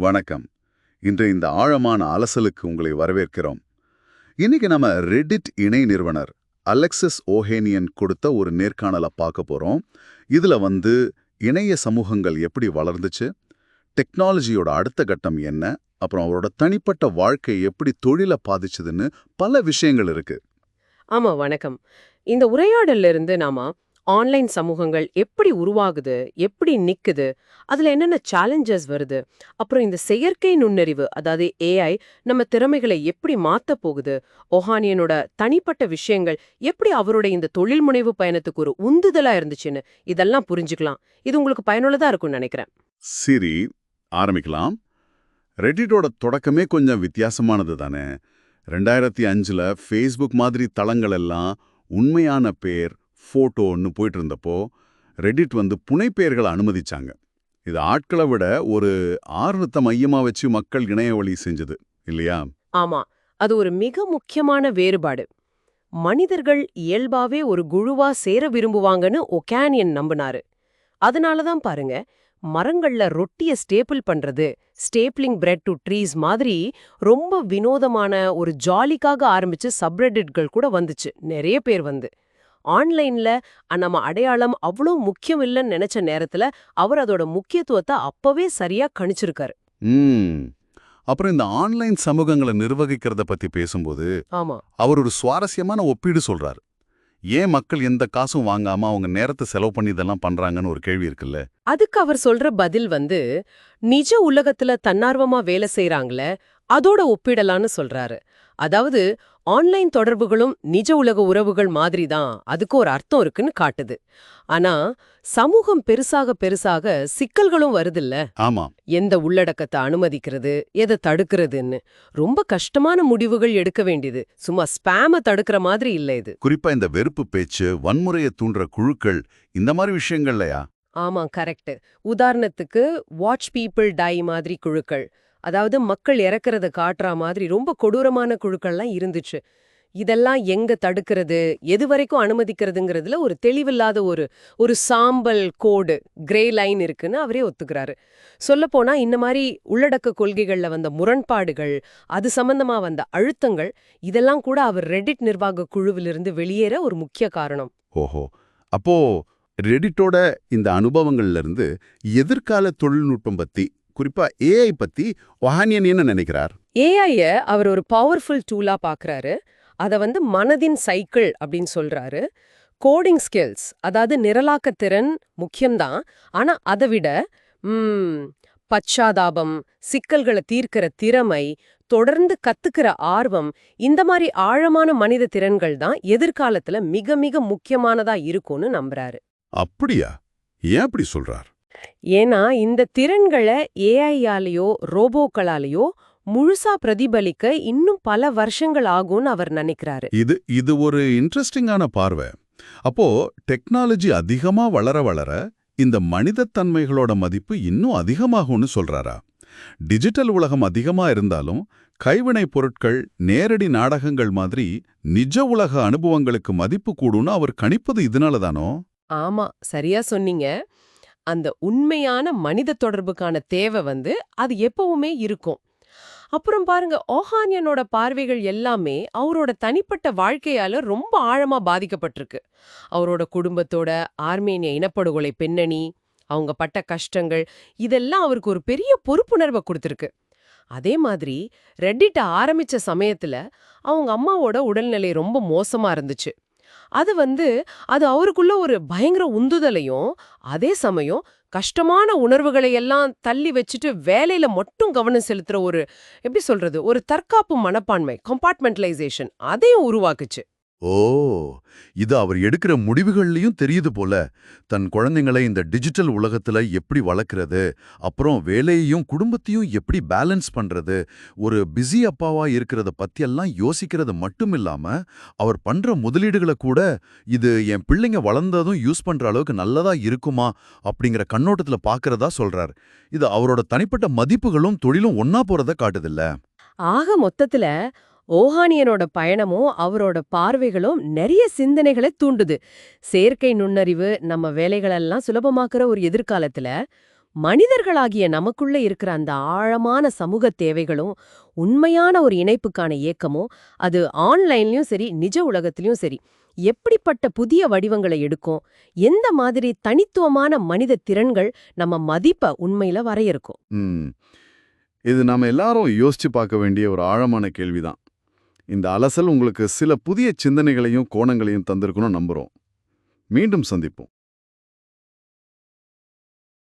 வணக்கம். இன்று இந்த ஆழமான அலசலுக்கு உங்களை வரவேற்கிறோம். இன்னைக்கு நம்ம ரெடிட் இணை நிறுவனர் அலெக்சஸ் ஓஹேனியன் கொடுத்த ஒரு நேர்காணலை பார்க்க போறோம். இதுல வந்து இணைய சமூகங்கள் எப்படி வளர்ந்துச்சு டெக்னாலஜியோட அடுத்த கட்டம் என்ன அப்புறம் அவரோட தனிப்பட்ட வாழ்க்கை எப்படி தொழிலை பாதிச்சதுன்னு பல விஷயங்கள் இருக்கு. ஆமா வணக்கம். இந்த உரையாடல்ல இருந்து நாம ஆன்லைன் சமூகங்கள் எப்படி உருவாகுது எப்படி நிக்குது அதுல என்னென்ன சேலஞ்சஸ் வருது? அப்புறம் இந்த செயற்கை நுண்ணறிவு அதாவது ஏஐ நம்ம திறமைகளை எப்படி மாற்ற போகுது? ஒஹானியனோட தனிப்பட்ட விஷயங்கள் எப்படி அவருடைய இந்த தொழில் முனைவு பயணத்துக்கு ஒரு உந்துதலா இருந்துச்சுன்னு இதெல்லாம் புரிஞ்சுக்கலாம். இது உங்களுக்கு பயனுள்ளதா இருக்கும்னு நினைக்கிறேன். சரி ஆரம்பிக்கலாம். ரெடிட்டோட தொடக்கமே கொஞ்சம் வித்தியாசமானது தானே. ரெண்டாயிரத்தி அஞ்சுல ஃபேஸ்புக் மாதிரி தளங்கள் எல்லாம் உண்மையான பேர் ஃபோட்டோன்னு போயிட்டு இருந்தப்போ ரெடிட் வந்து புனைப்பெயர்களை அனுமதிச்சாங்க. இது ஆட்களை விட ஒரு ஆர்வத்தை மையமா வச்சு மக்கள் இணைய வழி செஞ்சது இல்லையா? ஆமா. அது ஒரு மிக முக்கியமான வேறுபாடு. மனிதர்கள் இயல்பாவே ஒரு குழுவா சேர விரும்புவாங்கன்னு ஒகானியன் நம்பினாரு. அதனாலதான் பாருங்க மரங்கள்ல ரொட்டிய ஸ்டேபிள் பண்றது ஸ்டேப்லிங் பிரெட் டு ட்ரீஸ் மாதிரி ரொம்ப வினோதமான ஒரு ஜாலிக்காக ஆரம்பிச்சு சப்ரெடிட்கள் கூட வந்துச்சு. நிறைய பேர் வந்து. ஆன்லைன்ல நம்ம அடையாளம் அவ்வளோ முக்கியம் இல்லைன்னு நினைச்ச நேரத்துல அவர் அதோட முக்கியத்துவத்தை அப்பவே சரியா கணிச்சிருக்காரு. அப்புறம் இந்த ஆன்லைன் சமூகங்களை நிர்வகிக்கிறத பத்தி பேசும்போது அவர் ஒரு சுவாரஸ்யமான ஒப்பீடு சொல்றாரு. ஏன் மக்கள் எந்த காசும் வாங்காம அவங்க நேரத்தை செலவு பண்ணி இதெல்லாம் பண்றாங்கன்னு ஒரு கேள்வி இருக்குல்ல? அதுக்கு அவர் சொல்ற பதில் வந்து நிஜ உலகத்துல தன்னார்வமா வேலை செய்றாங்களே அதோட ஒப்பிடலான்னு சொல்றாரு. அதாவது ஆன்லைன் தொடர்புகளும் நிஜ உலக உறவுகள் மாதிரி தான் அதுக்கு ஒரு அர்த்தம் இருக்குன்னு காட்டுது. ஆனா சமூகம் பெருசாக பெருசாக சிக்கல்களும் வருதில்ல. ஆமா. எந்த உள்ளடக்கத்தை அனுமதிக்கிறது எதை தடுக்கிறதுன்னு. ரொம்ப கஷ்டமான முடிவுகள் எடுக்க வேண்டியது. சும்மா ஸ்பேம தடுக்கிற மாதிரி இல்ல இது. குறிப்பா இந்த வெறுப்பு பேச்சு வன்முறையை தூண்டுற குழுக்கள் இந்த மாதிரி விஷயங்கள்லயா? ஆமா கரெக்ட் உதாரணத்துக்கு வாட்ச் பீப்பிள் டை மாதிரி குழுக்கள். அதாவது மக்கள் இறக்கறத காட்டுற மாதிரி ரொம்ப கொடூரமான குழுக்கள்லாம் இருந்துச்சு. இதெல்லாம் எங்க தடுக்கிறது? எது வரைக்கும் அனுமதிக்கிறதுங்கிறதுல ஒரு தெளிவில்லாத ஒரு ஒரு சாம்பல் கோடு கிரே லைன் இருக்குன்னு அவரே ஒத்துக்கிறாரு. சொல்லப்போனா இந்த மாதிரி உள்ளடக்க கொள்கைகள்ல வந்த முரண்பாடுகள் அது சம்பந்தமா வந்த அழுத்தங்கள் இதெல்லாம் கூட அவர் ரெடிட் நிர்வாக குழுவிலிருந்து வெளியேற ஒரு முக்கிய காரணம். ஓஹோ. அப்போ ரெடிட்டோட இந்த அனுபவங்கள்ல இருந்து எதிர்கால தொழில்நுட்பம் பத்தி குறிப்பா ஏஐ பத்தி ஒஹானியன் என்ன நினைக்கிறார்? ஏஐய அவர் ஒரு பவர்ஃபுல் டூலா பார்க்கறாரு அத வந்து மனதின் சைக்கிள் அப்படின்னு சொல்றாரு. கோடிங் ஸ்கில்ஸ் அதாவது நிரலாக்க திறன் முக்கியம்தான். ஆனா அதை விட பச்சாதாபம் சிக்கல்களை தீர்க்கிற திறமை தொடர்ந்து கத்துக்கிற ஆர்வம் இந்த மாதிரி ஆழமான மனித திறன்கள் தான் எதிர்காலத்துல மிக மிக முக்கியமானதா இருக்கும்னு நம்புறாரு. அப்படியா? ஏன் அப்படி சொல்றார்? ஏன்னா இந்த திறன்களை ஏஐயாலேயோ ரோபோக்களாலேயோ முழுசா பிரதிபலிக்க இன்னும் பல வருஷங்கள் ஆகும்னு அவர் நினைக்கிறாரு. இது இது ஒரு இன்ட்ரெஸ்டிங்கான பார்வை. அப்போ டெக்னாலஜி அதிகமா வளர வளர இந்த மனிதத்தன்மைகளோட மதிப்பு இன்னும் அதிகமாகும்னு சொல்றாரா? டிஜிட்டல் உலகம் அதிகமா இருந்தாலும் கைவினைப் பொருட்கள் நேரடி நாடகங்கள் மாதிரி நிஜ உலக அனுபவங்களுக்கு மதிப்பு கூடும்னு அவர் கணிப்பது இதனாலதானோ ஆமா சரியா சொன்னீங்க. அந்த உண்மையான மனித தொடர்புக்கான தேவை வந்து அது எப்பவுமே இருக்கும். அப்புறம் பாருங்க ஓஹானியனோட பார்வைகள் எல்லாமே அவரோட தனிப்பட்ட வாழ்க்கையால ரொம்ப ஆழமா பாதிக்கப்பட்டிருக்கு. அவரோட குடும்பத்தோட ஆர்மேனிய இனப்படுகொலை பின்னணி அவங்க பட்ட கஷ்டங்கள் இதெல்லாம் அவருக்கு ஒரு பெரிய பொறுப்புணர்வை கொடுத்துருக்கு. அதே மாதிரி ரெட்டிட்ட ஆரம்பிச்ச சமயத்துல அவங்க அம்மாவோட உடல்நிலை ரொம்ப மோசமா இருந்துச்சு. அது வந்து அது அவருக்குள்ள ஒரு பயங்கர உந்துதலையும் அதே சமயம் கஷ்டமான உணர்வுகளை எல்லாம் தள்ளி வச்சுட்டு வேலையில மட்டும் கவனம் செலுத்துற ஒரு எப்படி சொல்றது ஒரு தற்காப்பு மனப்பான்மை கம்பார்ட்மெண்டலைசேஷன் அதையும் உருவாக்குச்சு. ஓ இது அவர் எடுக்கிற முடிவுகள்லயும் தெரியுது போல. தன் குழந்தைங்களை இந்த டிஜிட்டல் உலகத்துல எப்படி வளர்க்கறது அப்புறம் வேலையையும் குடும்பத்தையும் எப்படி பேலன்ஸ் பண்றது ஒரு பிஸி அப்பாவா இருக்கிறத பத்தியெல்லாம் யோசிக்கிறது மட்டும் இல்லாம அவர் பண்ற முதலீடுகளை கூட இது என் பிள்ளைங்க வளர்ந்ததும் யூஸ் பண்ற அளவுக்கு நல்லதா இருக்குமா அப்படிங்கிற கண்ணோட்டத்துல பாக்குறதா சொல்றார். இது அவரோட தனிப்பட்ட மதிப்புகளும் தொழிலும் ஒன்னா போறத காட்டுதில்ல. ஆக மொத்தத்துல ஓஹானியனோட பயணமும் அவரோட பார்வைகளும் நிறைய சிந்தனைகளை தூண்டுது. செயற்கை நுண்ணறிவு நம்ம வேலைகளெல்லாம் சுலபமாக்குற ஒரு எதிர்காலத்துல மனிதர்களாகிய நமக்குள்ள இருக்கிற அந்த ஆழமான சமூக தேவைகளும் உண்மையான ஒரு இணைப்புக்கான இயக்கமும் அது ஆன்லைன்லயும் சரி நிஜ உலகத்திலயும் சரி எப்படிப்பட்ட புதிய வடிவங்களை எடுக்கும் எந்த மாதிரி தனித்துவமான மனித திறன்கள் நம்ம மதிப்பை உண்மையில வரையறுக்கும்? இது நாம எல்லாரும் யோசிச்சு பார்க்க வேண்டிய ஒரு ஆழமான கேள்விதான். இந்த அலசல் உங்களுக்கு சில புதிய சிந்தனைகளையும் கோணங்களையும் தந்திருக்கணும் நம்புறோம். மீண்டும் சந்திப்போம்.